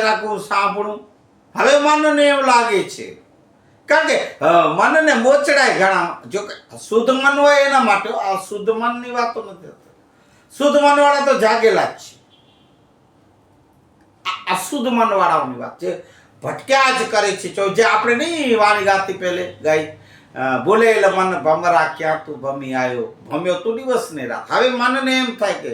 રાખવું સાંભળું. હવે મનને એવું લાગે છે. કારણ કે મનને મોચડાય ઘણા. જો શુદ્ધ મન હોય એના માટે, આ શુદ્ધ મનની વાતો નથી શુદ્ધ મનવાળા તો જાગેલા જ છે. અશુદ્ધ મન વાળાઓની વાત છે. ભટક્યા જ કરે છે. જો, જે આપણે નહીં વાણી ગાતી પહેલે, ગાઈ બોલે એટલે મન ભમરા, ક્યાં તું ભમી આવ્યો ભમ્યો તું દિવસ ને રાત. હવે મનને એમ થાય કે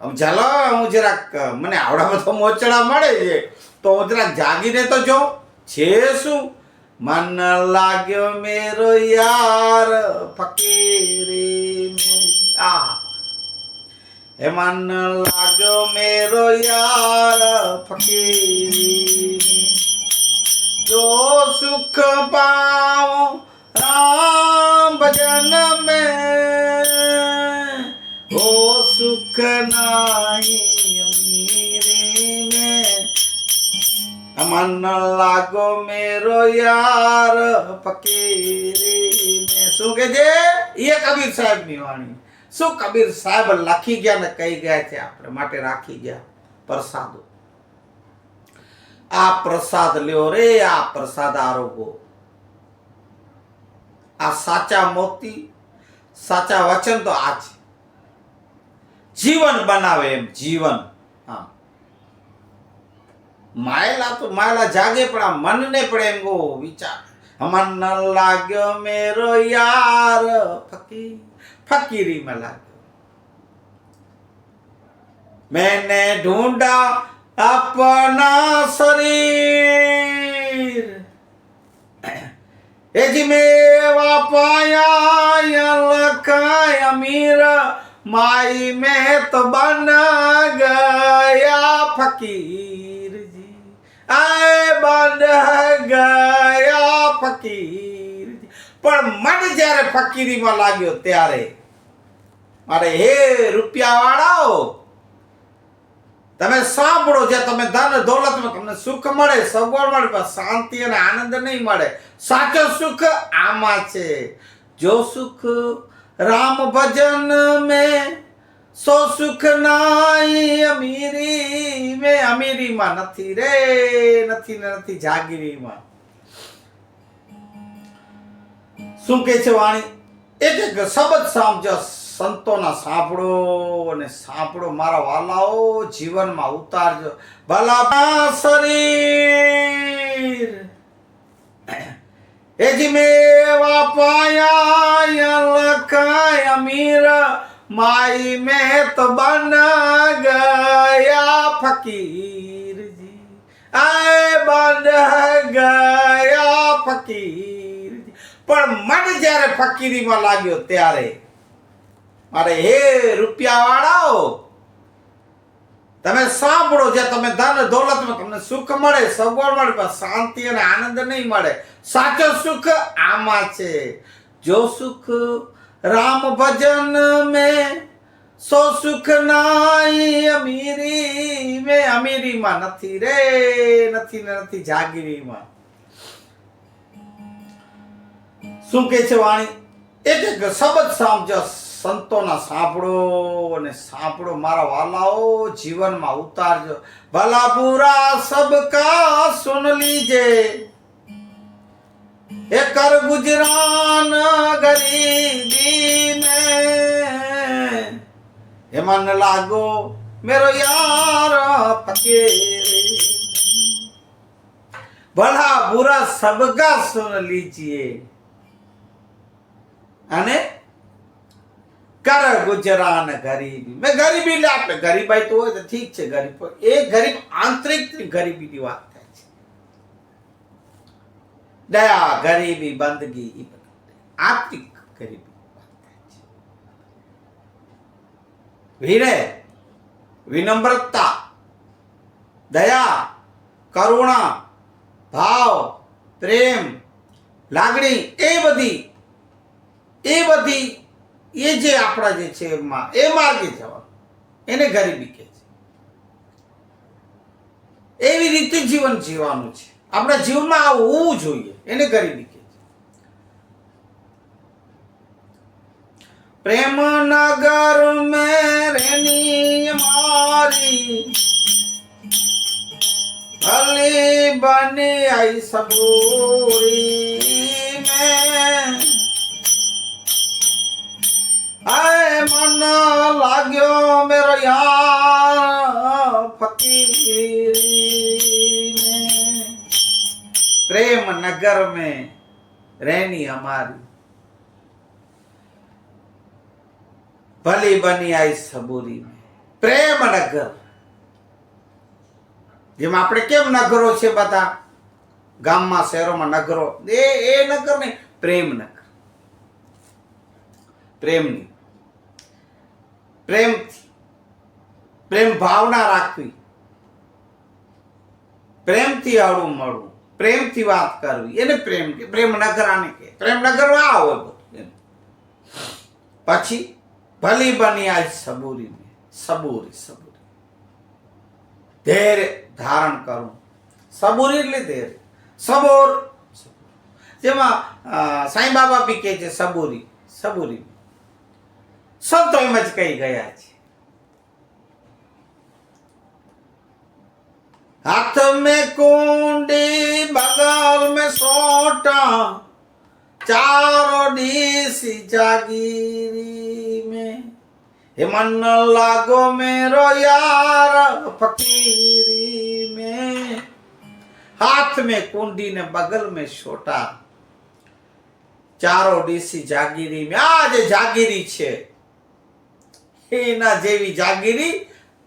ચાલો, હું જરાક, મને આવડામાં તો મોચડા મળે છે, તો હું જરાક જાગીને તો જો છે શું? મન લાગ્યો મેરો યાર ફકીરી મેં આ હે મન લાગ્યો મેરો યાર ફકીરી જો સુખ પાઉં રામ ભજન हो મન લાગો મેરો યાર ફકીરી મે શું કે છે? એ કબીર સાહેબની વાણી. શું કબીર સાહેબ લખી ગયા ને કહી ગયા છે આપણે? માટે રાખી ગયા. પ્રસાદો. આ પ્રસાદ લ્યો રે, આ પ્રસાદ આરોગો. આ સાચા મોતી, સાચા વચન તો આ છે જીવન બનાવે એમ જીવન હા માયેલા તો માયેલા જાગે પણ આ મનને પણ એમ ગો વિચાર મન લાગ્યો મેરો યાર ફકીર ફકીરી में લાગ્યો मैंने ढूंढा अपना शरीर એ જી મેવા પાયા લખાય અમીર માઈ મેં તો બન ગયા ફકીરજી. આય બન ગયા ફકીરજી. પણ મન જ્યારે ફકીરીમાં લાગ્યો ત્યારે મારે હે રૂપિયા વાળાઓ તમે સાંભળો જે તમે ધન દોલતમાં તમને સુખ મળે, સગવડ મળે, પણ શાંતિ અને આનંદ નહીં મળે. સાચો સુખ આમાં છે. જો સુખ રામ ભજન મેં સો સુખ નાઈ અમીરી, મેં અમીરીમાં નથી રે, નથી ને નથી જાગીરીમાં. શું કે છે વાણી? એક એક શબ્દ સાંભળો સંતોના સાંભળો અને સાંભળો મારા વાલાઓ જીવનમાં ઉતારજો. ભલા શરીર. એ જી મેવા પાયા લખાય અમીર, માઈ મેં તો બના ગયા ફકીરજી. આય બન ગયા ફકીરજી. પણ મન જ્યારે ફકીરીમાં લાગ્યો ત્યારે મારે હે રૂપિયા વાળાઓ તમે સાંભળો જે તમે ધન દોલતમાં તમને સુખ મળે, સગવડ મળે, પણ શાંતિ અને આનંદ નહીં મળે. સાચો સુખ આમાં છે. જો સુખ રામ ભજન મેં, સો સુખ નાઈ અમીરી મે. અમીરીમાં નથી રે, નથી ને નથી જાગીરીમાં. શું કે છે વાણી? એક એક શબ્દ સાંભળો સંતોના સાંપડો અને સાંપડો મારા વાલાઓ જીવનમાં ઉતારજો. ભલા પૂરા સબકા સુન લીજે. એ કર ગુજરાન ગરીબી મે એ મન લાગો મેરો યાર ફકીર ભલા બુરા સબકા સુન લીજીએ અને કર ગુજરાન ગરીબી. મેં ગરીબી એટલે આપણે ગરીબાઈ તો હોય તો ઠીક છે ગરીબ એ ગરીબ આંતરિક ગરીબીની વાત થાય છે. દયા, ગરીબી, બંદગી એ ગરીબી વિનય વિનમ્રતા, દયા, કરુણા, ભાવ, પ્રેમ, લાગણી, એ બધી એ બધી એ જે આપણા જે છે એ માર્ગે જવા એને ગરીબી કહે છે. એવી રીતે જીવન જીવવાનું છે. આપણા જીવનમાં આ હોવું જોઈએ, એને ગરીબી કહે છે. પ્રેમનગર મેરેની મારી, ભલે બને આઈ સબોરી મેં. હાય મન લાગ્યો મેરો યાર ફકીરી પ્રેમ નગર મે રહેની હમારી ભલી બની આઈ સબૂરી પ્રેમ નગર. જેમ આપણે કેમ નગરો છે બધા? ગામમાં, શહેરોમાં નગરો. એ એ નગર નહીં, પ્રેમ નગર. પ્રેમની. પ્રેમથી પ્રેમ ભાવના રાખવી. પ્રેમથી હળવું મળવું, પ્રેમથી વાત કરવી. એને પ્રેમ કે, પ્રેમ આને કે, પ્રેમ નગર આ હોય બધું પછી ભલી બની આજ સબૂરી સબૂરી સબૂરી. ધૈર્ય ધારણ કરવું સબૂરી એટલે ધૈર્ય સબોર જેમાં સાંઈ બાબા બી કહે છે સબૂરી સબૂરી. સંતો એમ જ કહી ગયા છે. હાથ મેં કુંડી બગલ મે સોટા, ચારો ડીસી જાગીરી મે. હે મન લાગો મેરો યાર ફકીરી મેં. હાથ મેં કુંડી ને બગલ મેં છોટા ચારો ડીસી જાગીરી મે. આ જે જાગીરી છે એના જેવી જાગીરી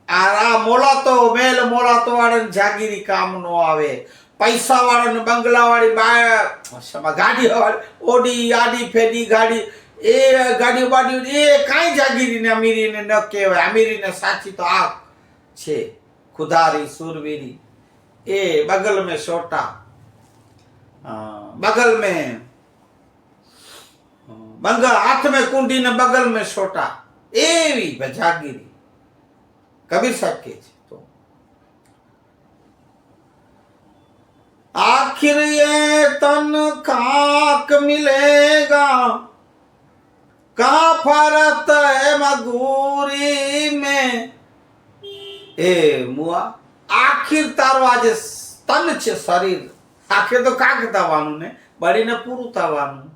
આ મોલાતો મેલ મોલાતો વાળાને જાગીરી કામ નો આવે. પૈસા વાળાને બંગલા વાળી ગાડી ઓડી આડી ફેડી ગાડી એ ગાડી બાડી એ કાંઈ જાગીરીને અમીરીને ન કહેવાય. અમીરીને સાચી તો આ છે. ખુદારી સુરવીરી. એ બગલ મેં અ, બગલ મેં બંગલ હાથ મેં કુંડી ને બગલ મેં સોટા. એવી જાગીરી कबीर साहब के છે તો आखिर ये तन खाक मिलेगा कहाँ फरत है मगूरी में એ મુઆ આખિર તારો આજે તન છે શરીર આખિર તો કાક થવાનું ને બળીને પૂરું થવાનું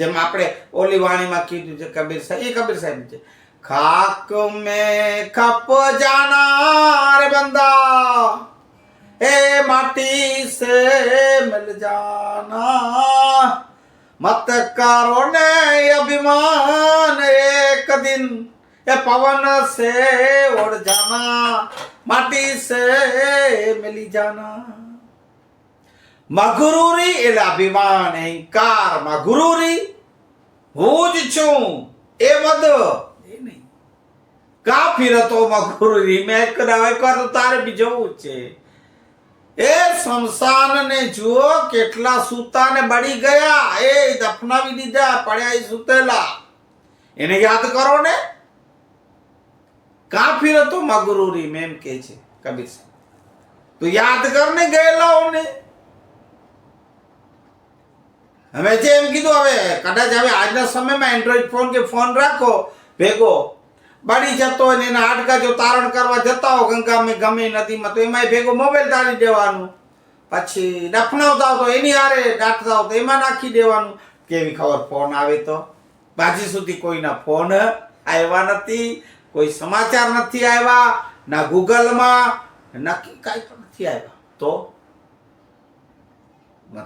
જેમ આપણે ઓલી વાણીમાં કીધું છે, કબીર સાહેબ. એ કબીર સાહેબ છે. ખાક મે ખપ જાનાર બંદા. એ માટી સે મિલ જાના. મત કરો ને અભિમાન એક દિન. એ પવન સે ઓડ જાના. માટી સે મિલી જાના. મગરૂરી એટલે અભિમાન અહંકાર મગરૂરી. હું જ છું એ બધો કા કાફીર મગરૂરી મેં એકવાર તો તારે બી જવું જ છે? એ શમશાન ને જુઓ કેટલા સૂતાને બળી ગયા. એ દફનાવી દીધા પડ્યા એ સૂતેલા. એને યાદ કરો ને. કા હતો મગરૂરી મેં એમ કે છે કબીર તો યાદ કરને ગયેલાઓને. હવે જે એમ કીધું, હવે કદાચ હવે આજના સમયમાં એન્ડ્રોઈડ ફોન કે ફોન રાખો, ભેગો. બળી જતો હોય ને એના હાડકા જો તારણ કરવા જતા હો ગંગામાં ગમે નદીમાં, તો એમાં ભેગો મોબાઈલ તારી દેવાનું. પછી દફનાવતા તો એની હારે દાટતા હો તો એમાં નાખી દેવાનું. કેવી ખબર ફોન આવે તો? બાજી સુધી કોઈના ફોન આવ્યા નથી, કોઈ સમાચાર નથી આવ્યા, ના ગૂગલમાં નક્કી કાંઈ પણ નથી આવ્યા. તો?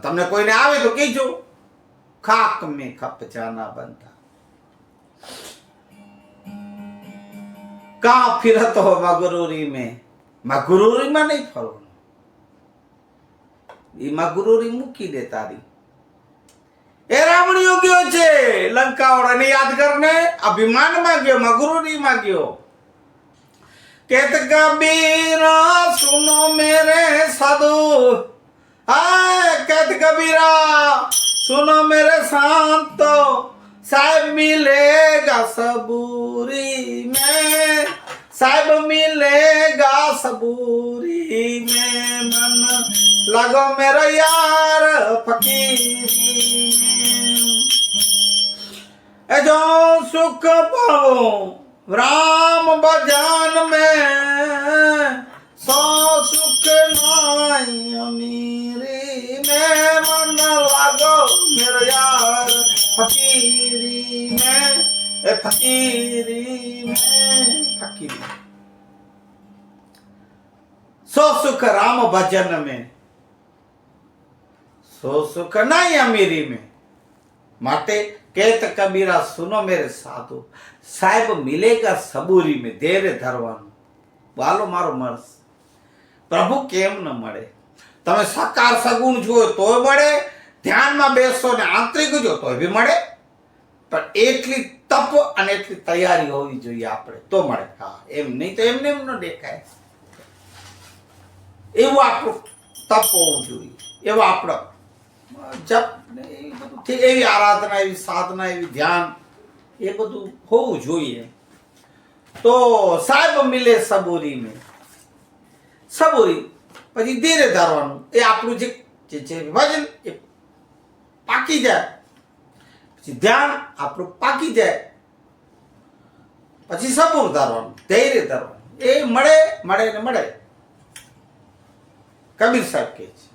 તમને કોઈને આવે તો કહેજો. ખાક મેં ખપ જાના બનતા કા ફિરતો મગરૂરી મેં મગરૂરીમાં નહીં ફરવાનું એ મગરૂરી મૂકી દે તારી એ રાવણીઓ ગયો છે લંકાવાળાને યાદ કરને અભિમાનમાં ગયો મગરૂરીમાં ગયો કેત કબીર સુનો મેરે સાધુ हाय कहत कबीरा सुनो मेरे संतो साहब मिलेगा सबूरी में साहब मिलेगा सबूरी में मन लगो मेरा यार फकीरी में ए जो सुख पाओ राम भजन में सौ सुख नाई दो मेरे यार, फकीरी में, ए फकीरी में, फकीरी। सो सुख राम भजन में, सो सुख नहीं अमीरी में। माते, केत कबीरा सुनो मेरे साधु, साहेब मिलेगा सबूरी में, देर धरवान। વાલો मारो मर्स। प्रभु केम न मरे। तमें साकार सगुण जो तो बड़े ધ્યાનમાં બેસો ને આંતરિક જો તો બી મળે. પણ એટલી તપ અને એટલી તૈયારી હોવી જોઈએ આપણે, તો મળે. હા, એમ નહીં તો એમને એમ ન દેખાય. એવું આપણું તપ હોવું જોઈએ. એવો આપણો જપ એવી આરાધના, એવી સાધના, એવી ધ્યાન, એ બધું હોવું જોઈએ. તો સાહેબ મિલે સબોરી મેં. સબોરી, પછી ધીરે ધારવાનું. એ આપણું જે જે છે વિભાજન, એ પાકી જાય. પછી ધ્યાન આપણું પાકી જાય. પછી સબૂર ધારવાનું, ધૈર્ય ધારવાનું. એ મળે મળે ને મળે. કબીર સાહેબ કહે છે.